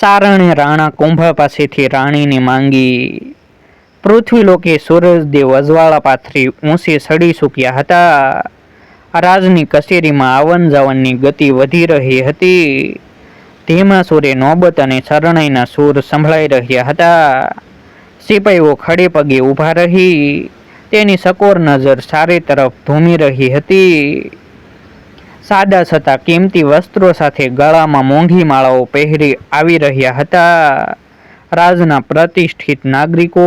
સારણે રાણા કુંભા પાસેથી રાણીને માંગી. પૃથ્વીલોકે સૂરજદેવ અજવાળા પાથરી ઊંચે સડી ચૂક્યા હતા. રાજની કચેરીમાં આવન જાવનની ગતિ વધી રહી હતી. ધીમા સૂરે નોબત અને શરણાઈના સૂર સંભળાઈ રહ્યા હતા. સિપાઈઓ ખડે પગે ઊભા રહી. તેની સકોર નજર સારી તરફ ધૂમી રહી હતી. સાદા છતાં કિંમતી વસ્ત્રો સાથે ગળામાં મોંઘી માળાઓ પહેરી આવી રહ્યા હતા. રાજના પ્રતિષ્ઠિત નાગરિકો,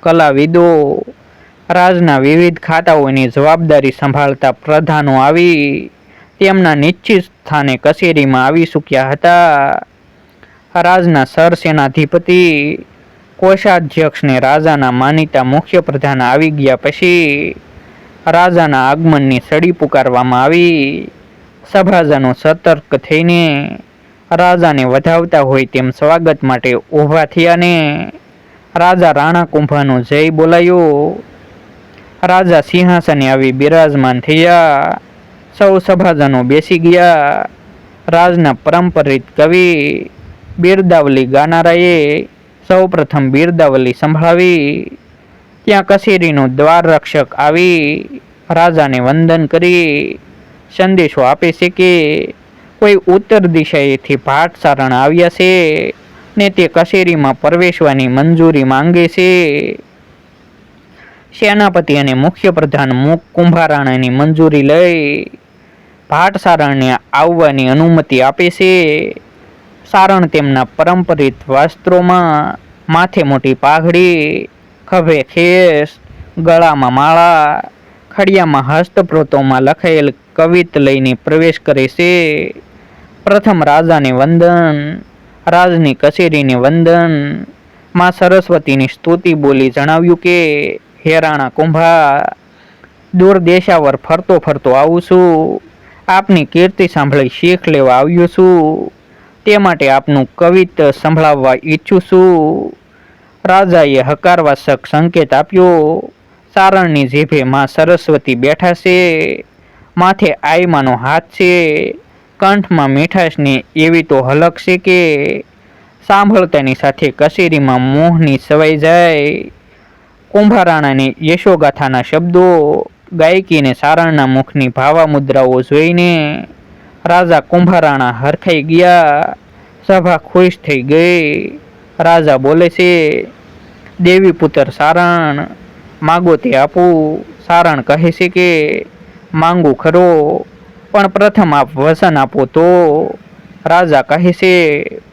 કલાવિદો, રાજના વિવિધ ખાતાઓની જવાબદારી સંભાળતા પ્રધાનો આવી તેમના નિશ્ચિત સ્થાને કચેરીમાં આવી ચૂક્યા હતા. રાજના સરસેનાધિપતિ, કોષાધ્યક્ષને રાજાના માનીતા મુખ્ય પ્રધાન આવી ગયા પછી, રાજાના આગમનની સડી પુકારવામાં આવી. સભાજનો સતર્ક થઈને રાજાને વધાવતા હોય તેમ સ્વાગત માટે ઊભા થયા ને રાજા રાણા કુંભાનો જય બોલાયો. રાજા સિંહાસને આવી બિરાજમાન થયા. સૌ સભાજનો બેસી ગયા. રાજના પરંપરિત કવિ બિરદાવલી ગાનારાએ સૌ પ્રથમ બિરદાવલી સંભળાવી. ત્યાં કચેરીનો દ્વાર રક્ષક આવી રાજાને વંદન કરી. સંદેશો આપે છે કે કોઈ ઉત્તર દિશાએથી ભાટ સારણ આવ્યા છે ને તે કચેરીમાં પ્રવેશવાની મંજૂરી માંગે છે. સેનાપતિ અને મુખ્ય પ્રધાન મુખ કુંભારાણાની મંજૂરી લઈ ભાટ સારણને આવવાની અનુમતિ આપે છે. સારણ તેમના પરંપરિત વસ્ત્રોમાં માથે મોટી પાઘડી, ખભે ખેસ, ગળામાં માળા, ખડિયામાં હસ્તપ્રોતોમાં લખાયેલ કવિત લઈને પ્રવેશ કરે છે. પ્રથમ રાજાને વંદન, રાજની કચેરીને વંદન, માં સરસ્વતીની સ્તુતિ બોલી જણાવ્યું કે, હે રાણા કુંભા, દૂર દેશાવર ફરતો ફરતો આવું છું. આપની કીર્તિ સાંભળી શીખ લેવા આવ્યો છું. તે માટે આપનું કવિત સંભળાવવા ઈચ્છું છું. રાજાએ હકારવાસક સંકેત આપ્યો. સારણની જીભે માં સરસ્વતી બેઠા છે. માથે આઈમાનો હાથ છે. કંઠમાં મીઠાશની એવી તો હલક છે કે સાંભળતાની સાથે કસેરીમાં મોહની સવાઈ જાય. કુંભારાણાની યશોગાથાના શબ્દો, ગાયકીને સારણના મુખની ભાવા મુદ્રાઓ જોઈને રાજા કુંભારાણા હરખાઈ ગયા. સભા ખુશ થઈ ગઈ. રાજા બોલે છે, દેવી પુત્ર સારણ, માગો તે આપું. સારણ કહે છે કે માંગુ ખરો, પણ પ્રથમ આપ વસન આપો તો રાજા કહે છે,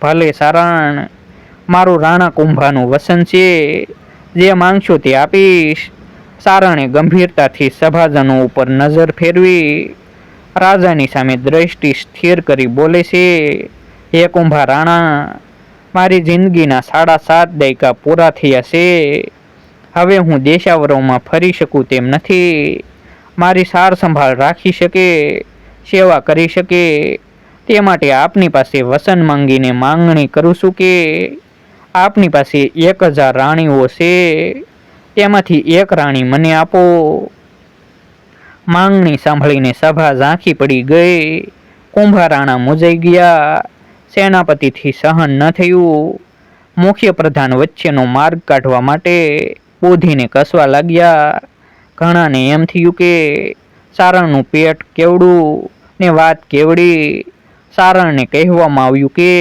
ભલે સારણ, મારું રાણા કુંભાનું વસન છે, જે માંગશો તે આપીશ. સારણે ગંભીરતાથી સભાજનો ઉપર નજર ફેરવી, રાજાની સામે દ્રષ્ટિ સ્થિર કરી બોલે છે, હે કુંભા રાણા, મારી જિંદગીના સાડા સાત દાયકા પૂરા થયા છે. હવે હું દેશાવરોમાં ફરી શકું તેમ નથી. મારી સાર સંભાળ રાખી શકે, સેવા કરી શકે, તે માટે આપની પાસે વસન માંગીને માંગણી કરું છું કે આપની પાસે એક હજાર રાણીઓ છે, તેમાંથી એક રાણી મને આપો. માંગણી સાંભળીને સભા ઝાંખી પડી ગઈ. કુંભા રાણા મૂજાઈ ગયા. સેનાપતિથી સહન ન થયું. મુખ્ય પ્રધાન વચ્ચેનો માર્ગ કાઢવા માટે બોધીને કસવા લાગ્યા. ઘણાને એમ થયું કે સારણનું પેટ કેવડું ને વાત કેવડી. સારણને કહેવામાં આવ્યું કે,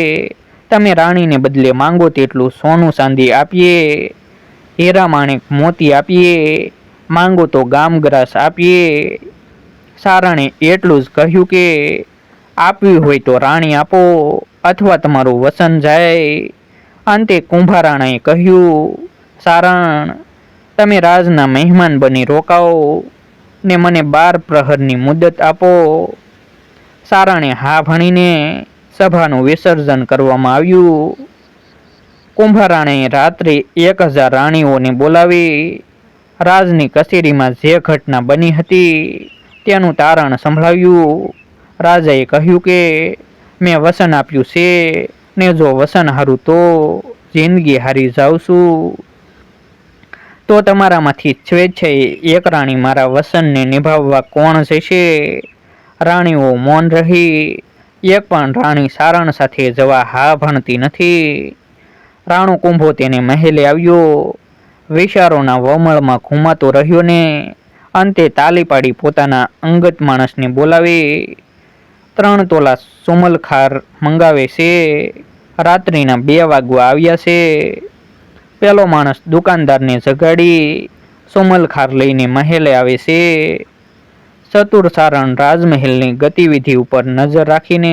તમે રાણીને બદલે માંગો તેટલું સોનું ચાંદી આપીએ, હેરા માણેક મોતી આપીએ, માંગો તો ગામગ્રાસ આપીએ. સારણે એટલું જ કહ્યું કે, આપવી હોય તો રાણી આપો, અથવા તમારું વસન જાય. અંતે કુંભારાણાએ કહ્યું, સારણ તમે રાજના મહેમાન બની રોકાઓ ને મને બાર પ્રહરની મુદત આપો. સારણે હા ભણીને સભાનું વિસર્જન કરવામાં આવ્યું. કુંભારાણે રાત્રે એક હજાર રાણીઓને બોલાવી. રાજની કચેરીમાં જે ઘટના બની હતી તેનું તારણ સંભળાવ્યું. રાજાએ કહ્યું કે, મેં વસન આપ્યું છે ને જો વસન હારું તો જિંદગી હારી જાઉં છું. તો તમારામાંથી સ્વેચ્છાએ એક રાણી મારા વસનને નિભાવવા કોણ જશે? રાણીઓ મૌન રહી, એક પણ રાણી સારણ સાથે જવા હા ભણતી નથી. રાણો કુંભો તેને મહેલે આવ્યો વિચારોના વમળમાં ઘૂમાતો રહ્યો ને અંતે તાલી પાડી પોતાના અંગત માણસને બોલાવી. ત્રણ તોલા સોમલખાર મંગાવે છે, રાત્રિના બે વાગવા આવ્યા છે. પેલો માણસ દુકાનદારને જગાડી સોમલખાર લઈને મહેલે આવે છે. ચતુર સારણ રાજમહેલની ગતિવિધિ ઉપર નજર રાખીને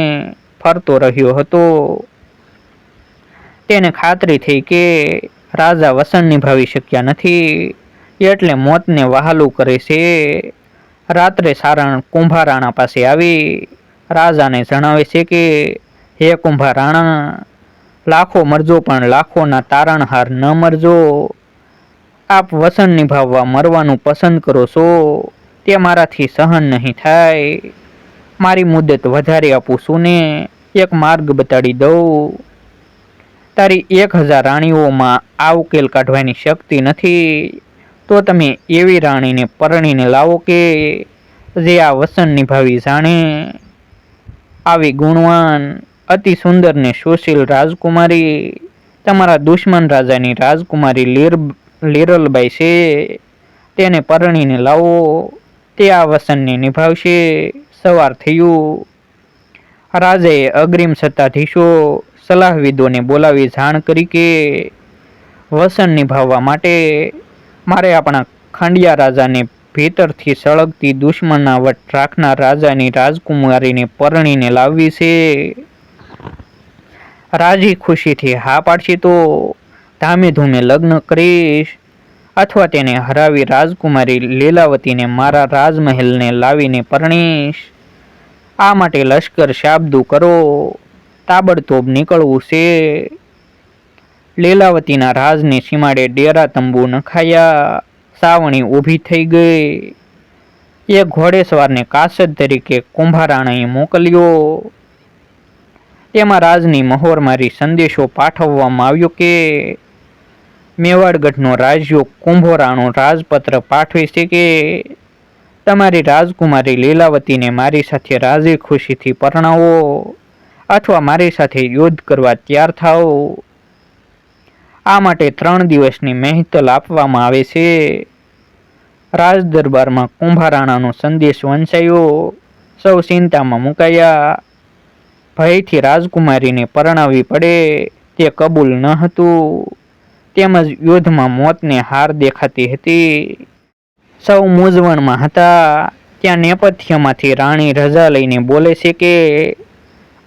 ફરતો રહ્યો હતો. તેને ખાતરી થઈ કે રાજા વસન નિભાવી શક્યા નથી, એટલે મોતને વહાલું કરે છે. રાત્રે સારણ કુંભારાણા પાસે આવી. રાજાને જણાવે છે કે, હે કુંભારાણા લાખો મરજો પણ લાખોના તારણહાર ન મરજો. આપ વસન નિભાવવા મરવાનું પસંદ કરો છો, તે મારાથી સહન નહીં થાય. મારી મુદત વધારે આપું છું ને, એક માર્ગ બતાડી દઉં. તારી એક હજાર રાણીઓમાં આ ઉકેલ કાઢવાની શક્તિ નથી, તો તમે એવી રાણીને પરણીને લાવો કે, જે આ વસન નિભાવી જાણે. આવી ગુણવાન અતિ સુંદર ને સુશીલ રાજકુમારી, તમારા દુશ્મન રાજાની રાજકુમારી લીર, લીરલબાઈ છે. તેને પરણીને લાવો, તે આ વસનને નિભાવશે. સવાર થયું. રાજાએ અગ્રિમ સત્તાધીશો, સલાહવિદોને બોલાવી જાણ કરી કે, વસન નિભાવવા માટે મારે આપણા ખાંડિયા રાજાને ભીતરથી સળગતી દુશ્મનના વટ રાખનાર રાજાની રાજકુમારીને પરણીને લાવવી છે. રાજી ખુશીથી હા પાડશે તો ધામે ધૂમે લગ્ન કરીશ. અથવા તેને હરાવી રાજકુમારી લીલાવતીને મારા રાજમહેલને લાવીને પરણીશ. આ માટે લશ્કર શાબ્દુ કરો. તાબડતોબ નીકળવું છે. લીલાવતીના રાજની સીમાડે ડેરા તંબુ નખાયા. સાવણી ઊભી થઈ ગઈ. એ ઘોડેસવારને કાસદ તરીકે કુંભારાણાએ મોકલ્યો. તેમાં રાજની મહોર મારી સંદેશો પાઠવવામાં આવ્યો કે મેવાડગઢનો રાજ્યો કુંભોરાણો રાજપત્ર પાઠવે છે કે તમારી રાજકુમારી લીલાવતીને મારી સાથે રાજી ખુશીથી પરણાવો અથવા મારી સાથે યુદ્ધ કરવા તૈયાર થાઓ. આ માટે ત્રણ દિવસની મહેતલ આપવામાં આવે છે. રાજ દરબારમાં કુંભારાણાનો સંદેશ વંચાયો. સૌ ચિંતામાં મુકાયા. ભયથી રાજકુમારીને પરણાવવી પડે તે કબૂલ ન હતું. તેમજ યુદ્ધમાં મોતને હાર દેખાતી હતી. સૌ મૂંઝવણમાં હતા. ત્યાં નેપથ્યમાંથી રાણી રજા લઈને બોલે છે કે,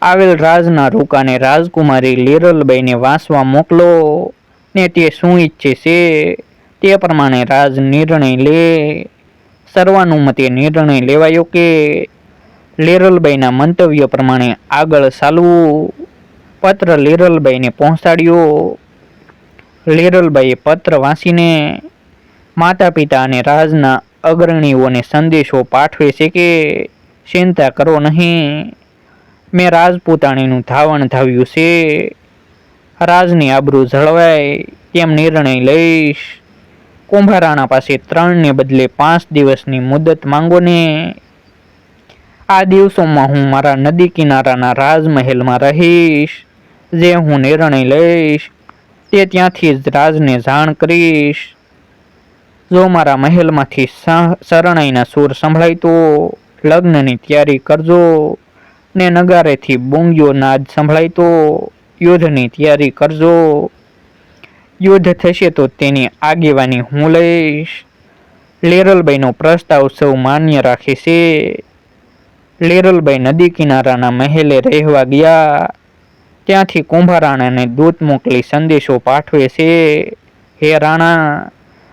આવેલ રાજના રૂકાને રાજકુમારી લીરલબાઈને વાંસવા મોકલો ને તે શું ઈચ્છે છે? તે પ્રમાણે રાજ નિર્ણય લે. સર્વાનુમતે નિર્ણય લેવાયો કે લીરલબાઈના મંતવ્ય પ્રમાણે આગળ ચાલવું પત્ર લેરલબાઈને પહોંચાડ્યો. લેરલબાઈએ પત્ર વાંચીને માતા પિતા અને રાજના અગ્રણીઓને સંદેશો પાઠવે છે કે ચિંતા કરો નહીં. મેં રાજપૂતાણીનું ધાવણ ધાવ્યું છે. રાજની આબરૂ જળવાય તેમ નિર્ણય લઈશ. કુંભારાણા પાસે ત્રણને બદલે પાંચ દિવસની મુદત માંગો ને આ દિવસોમાં હું મારા નદી કિનારાના રાજમહેલમાં રહીશ, જે હું નિર્ણય લઈશ, તે ત્યાંથી જ રાજને જાણ કરીશ. જો મારા મહેલમાંથી શરણાઈના સૂર સંભળાય તો લગ્નની તૈયારી કરજો, ને નગારેથી બુંગીઓ નાદ સંભળાય તો યુદ્ધની તૈયારી કરજો. યુદ્ધ થશે તો તેની આગેવાની હું લઈશ. લેરલબાઈનો પ્રસ્તાવ સૌ માન્ય રાખે છે. લેરલબાઈ નદી કિનારાના મહેલે રહેવા ગયા. ત્યાંથી કુંભારાણાને દૂત મોકલી સંદેશો પાઠવે છે. હે રાણા,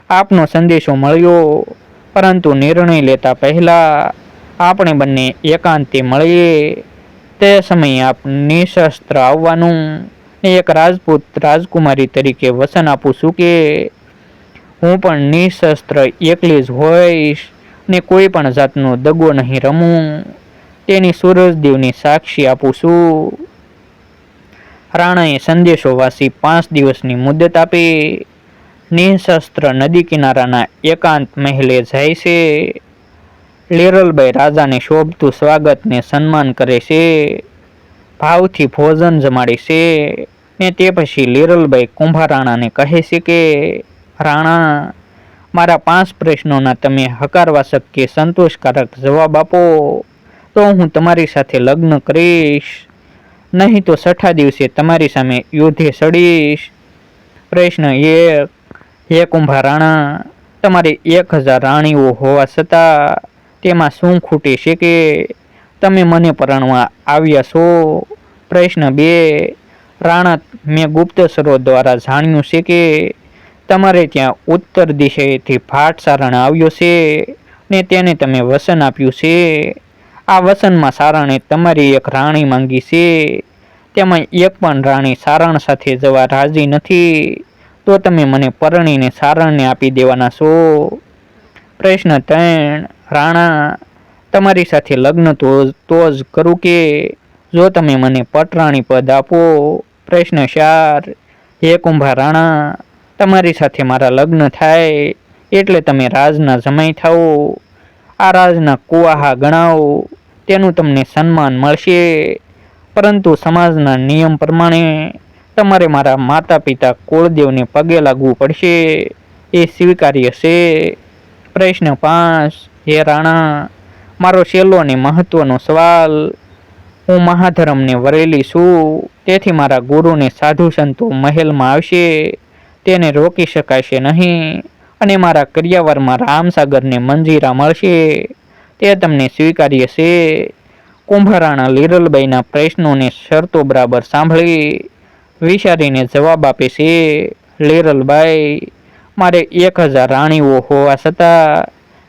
આપનો સંદેશો મળ્યો, પરંતુ નિર્ણય લેતા પહેલા આપણે બંને એકાંતે મળીએ. તે સમયે આપ નિશસ્ત્ર આવવાનું એક રાજપૂત રાજકુમારી તરીકે વસન આપું છું કે, હું પણ નિશસ્ત્ર એકલી જ હોઈશ, ને કોઈ પણ જાતનો દગો નહીં રમું. તેની સૂરજદેવની સાક્ષી આપું છું. રાણાએ સંદેશો વાસી પાંચ દિવસની મુદત આપી. નિઃશસ્ત્ર નદી કિનારાના એકાંત મહેલે જાય છે. લેરલભાઈ રાજાને શોભતું સ્વાગત ને સન્માન કરે છે. ભાવથી ભોજન જમાડે છે ને તે પછી લેરલભાઈ કુંભારાણાને કહે છે કે, રાણા, મારા પાંચ પ્રશ્નોના તમે હકારવાસક કે સંતોષકારક જવાબ આપો. તો હું તમારી સાથે લગ્ન કરીશ. નહીં તો છઠ્ઠા દિવસે તમારી સામે યુદ્ધે સડીશ. પ્રશ્ન એક, હે કુંભા રાણા, તમારી એક હજાર રાણીઓ હોવા છતાં તેમાં શું ખૂટે છે કે તમે મને પરણવા આવ્યા છો? પ્રશ્ન બે, રાણા, મેં ગુપ્ત ગુપ્તસરો દ્વારા જાણ્યું છે કે તમારે ત્યાં ઉત્તર દિશાએથી ભાટ સારણ આવ્યો છે ને તેને તમે વસન આપ્યું છે? આ વસનમાં સારણે તમારી એક રાણી માંગી છે. તેમાં એક પણ રાણી સારણ સાથે જવા રાજી નથી. તો તમે મને પરણીને સારણને આપી દેવાના છો. પ્રશ્ન ત્રણ, રાણા, તમારી સાથે લગ્ન તો તો જ કરું કે? જો તમે મને પટરાણી પદ આપો. પ્રશ્ન ચાર, હે કુંભા રાણા, તમારી સાથે મારા લગ્ન થાય એટલે તમે રાજના જમાઈ થાઓ. આ રાજના કુવાહા ગણાવો. તેનું તમને સન્માન મળશે. પરંતુ સમાજના નિયમ પ્રમાણે તમારે મારા માતા પિતા કુળદેવને પગે લાગવું પડશે. એ સ્વીકાર્ય છે. પ્રશ્ન પાંચ, હે રાણા, મારો છેલ્લો અને મહત્વનો સવાલ. હું મહાધર્મને વરેલી છું. તેથી મારા ગુરુને સાધુ સંતો મહેલમાં આવશે. તેને રોકી શકાશે નહીં. અને મારા કરિયાવરમાં રામસાગરને મંજીરા મળશે. તે તમને સ્વીકાર્ય છે. કુંભારાણા લીરલબાઈના પ્રશ્નોને શરતો બરાબર સાંભળી વિચારીને જવાબ આપે છે, લીરલબાઈ, મારે એક હજાર રાણીઓ હોવા છતાં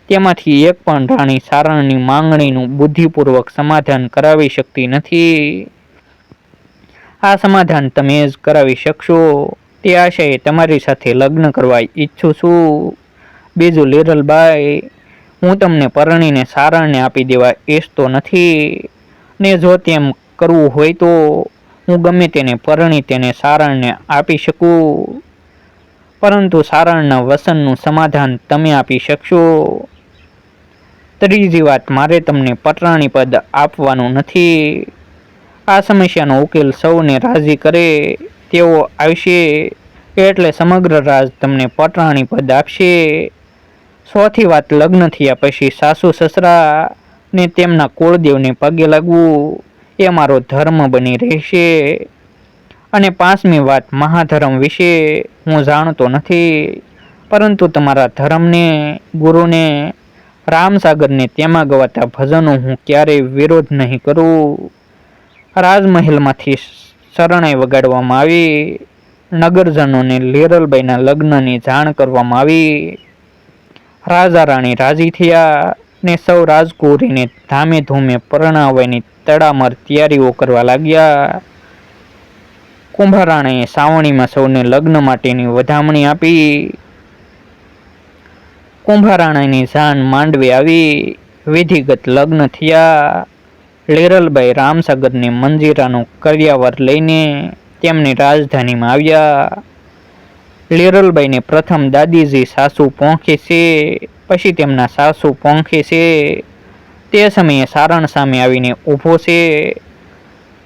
તેમાંથી એક પણ રાણી સારણની માંગણીનું બુદ્ધિપૂર્વક સમાધાન કરાવી શકતી નથી. આ સમાધાન તમે જ કરાવી શકશો. તે આશયે તમારી સાથે લગ્ન કરવા ઈચ્છું છું. બીજું લીરલબાઈ હું તમને પરણીને સારણને આપી દેવા ઈચ્છતો નથી. ને જો તેમ કરવું હોય તો હું ગમે તેને પરણી તેને સારણને આપી શકું. પરંતુ સારણના વસનનું સમાધાન તમે આપી શકશો. ત્રીજી વાત, મારે તમને પટરાણી પદ આપવાનું નથી. આ સમસ્યાનો ઉકેલ સૌને રાજી કરે તેઓ આવશે. એટલે સમગ્ર રાજ તમને પટરાણી પદ આપશે. ચોથી વાત લગ્ન થયા પછી સાસુ સસરા ને તેમના કુળદેવને પગે લાગવું એ મારો ધર્મ બની રહેશે. અને પાંચમી વાત, મહાધર્મ વિશે હું જાણતો નથી, પરંતુ તમારા ધર્મને, ગુરુને, રામસાગરને તેમાં ગવાતા ભજનો હું ક્યારેય વિરોધ નહીં કરું. રાજમહેલમાંથી શરણાઈ વગાડવામાં આવી, નગરજનોને લેરલબાઈના લગ્નની જાણ કરવામાં આવી રાજા રાણી રાજી થયા ને સૌ રાજકુરીને ધામે ધૂમે પરણાવવાની તડામર તૈયારીઓ કરવા લાગ્યા. કુંભારાણીએ સાવણીમાં સૌને લગ્ન માટેની વધામણી આપી. કુંભારાણાની જાન માંડવે આવી. વિધિગત લગ્ન થયા. લેરલબાઈ રામસાગરને મંજીરાનું કર્યાવર લઈને તેમની રાજધાનીમાં આવ્યા. લેરલબાઈને પ્રથમ દાદીજી સાસુ પહોંચે છે, પછી તેમના સાસુ પહોંચે છે. તે સમયે સારણ સામે આવીને ઊભો છે.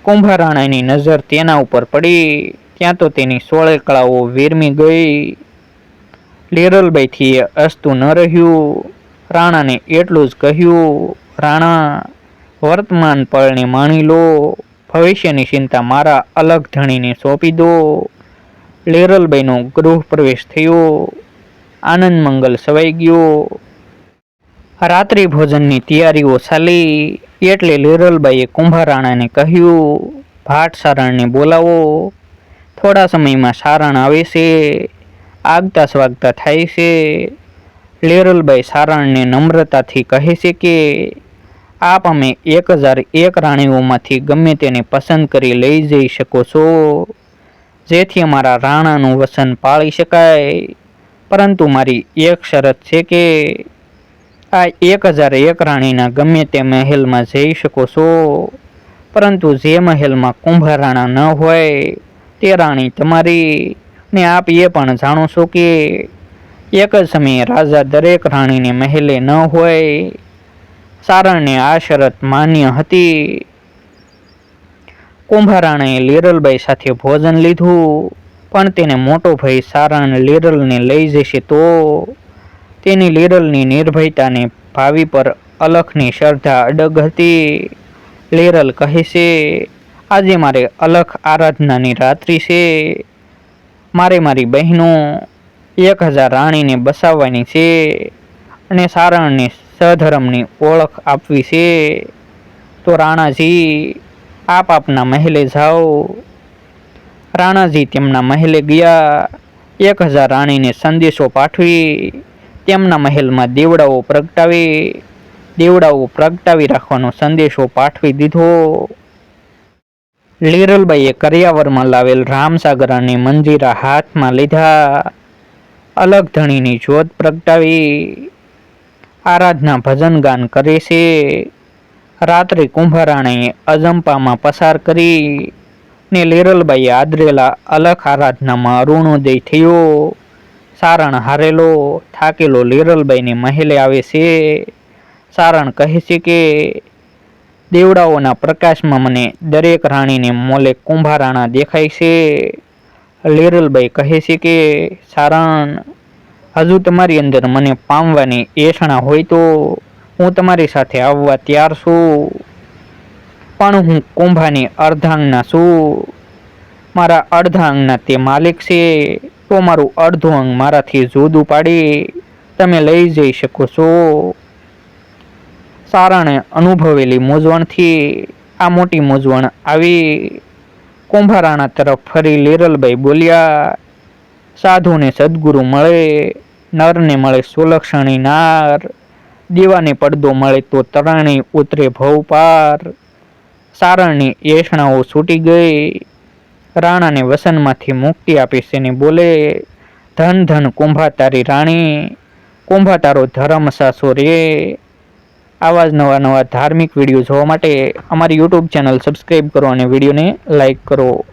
કુંભારાણાની નજર તેના ઉપર પડી. ત્યાં તો તેની સોળે કળાઓ વેરમી ગઈ. લેરલબાઈથી અસ્તુ ન રહ્યું. રાણાને એટલું જ કહ્યું, રાણા, વર્તમાન પળને માણી લો. ભવિષ્યની ચિંતા મારા અલગ ધણીને સોંપી દો. લેરલબાઈનો ગૃહ પ્રવેશ થયો. આનંદ મંગલ સવાઈ ગયો. રાત્રિ ભોજનની તૈયારીઓ ચાલી એટલે લેરલબાઈએ કુંભારાણાને કહ્યું, ભાટ સારણને બોલાવો. થોડા સમયમાં સારણ આવે છે. આગતા સ્વાગતા થાય છે. લેરલબાઈ સારણને નમ્રતાથી કહે છે કે, આપ અમે એક હજાર એક રાણીઓમાંથી ગમે તેને પસંદ કરી લઈ જઈ શકો છો. જેથી અમારા રાણાનું વસન પાળી શકાય. પરંતુ મારી એક શરત છે કે આ એક હજાર એક રાણીના ગમે તે મહેલમાં જઈ શકો છો. પરંતુ જે મહેલમાં કુંભારાણા ન હોય, તે રાણી તમારી ને આપ એ પણ જાણો છો કે એક જ સમયે રાજા દરેક રાણીને મહેલે ન હોય. સારણને આ શરત માન્ય હતી. કુંભારાણાએ લીરલબાઈ સાથે ભોજન લીધું, પણ તેને મોટો ભાઈ સારણ લીરલને લઈ જશે તો તેની લીરલની નિર્ભયતાને ભાવિ પર અલખની શ્રદ્ધા અડગ હતી. લીરલ કહે છે, આજે મારે અલખ આરાધનાની રાત્રિ છે. મારે મારી બહેનો એક હજાર રાણીને બસાવવાની છે અને સારણને સધર્મની ઓળખ આપવી છે. તો રાણાજી આપ આપના મહેલે જાઓ. રાણાજી તેમના મહેલે ગયા. એક હજાર રાણીને સંદેશો પાઠવી. તેમના મહેલમાં દેવડાઓ પ્રગટાવી. દેવડાઓ પ્રગટાવી રાખવાનો સંદેશો પાઠવી દીધો. લીરલબાઈએ કરિયાવરમાં લાવેલ રામસાગર અને મંજીરા હાથમાં લીધા. અલગ ધણીની જ્યોત પ્રગટાવી. આરાધના ભજન ગાન કરે છે. રાત્રે કુંભારાણીએ અજંપામાં પસાર કરી ને લીરલબાઈએ આદરેલા અલખ આરાધનામાં અરુણોદય થયો. સારણ હારેલો, થાકેલો લીરલબાઈને મહેલે આવે છે. સારણ કહે છે કે, દેવડાઓના પ્રકાશમાં મને દરેક રાણીને મોલે કુંભારાણા દેખાય છે. લીરલબાઈ કહે છે કે, સારણ, હજુ તમારી અંદર મને પામવાની એષણા હોય તો હું તમારી સાથે આવવા ત્યાર છું. પણ હું કુંભાની અર્ધાંગના છું. મારા અર્ધાંગના તે માલિક છે. તો મારું અડધું અંગ મારાથી જુદું પાડી. તમે લઈ જઈ શકો છો. સારણે અનુભવેલી મૂંઝવણથી આ મોટી મૂંઝવણ આવી. કુંભારાણા તરફ ફરી લીરલભાઈ બોલ્યા, સાધુને સદગુરુ મળે, નરને મળે સુલક્ષણી નાર. દીવાને પડદો મળે તો તરાણી ઉતરે ભવ પાર સારણની એષણાઓ છૂટી ગઈ. રાણાને વસનમાંથી મુક્તિ આપી છે બોલે. ધન ધન, કુંભા તારી રાણી. કુંભા તારો ધર્મ સાસો રે. આવા જ નવા નવા ધાર્મિક વીડિયો જોવા માટે અમારી યુટ્યુબ ચેનલ સબસ્ક્રાઈબ કરો અને વિડીયોને લાઈક કરો.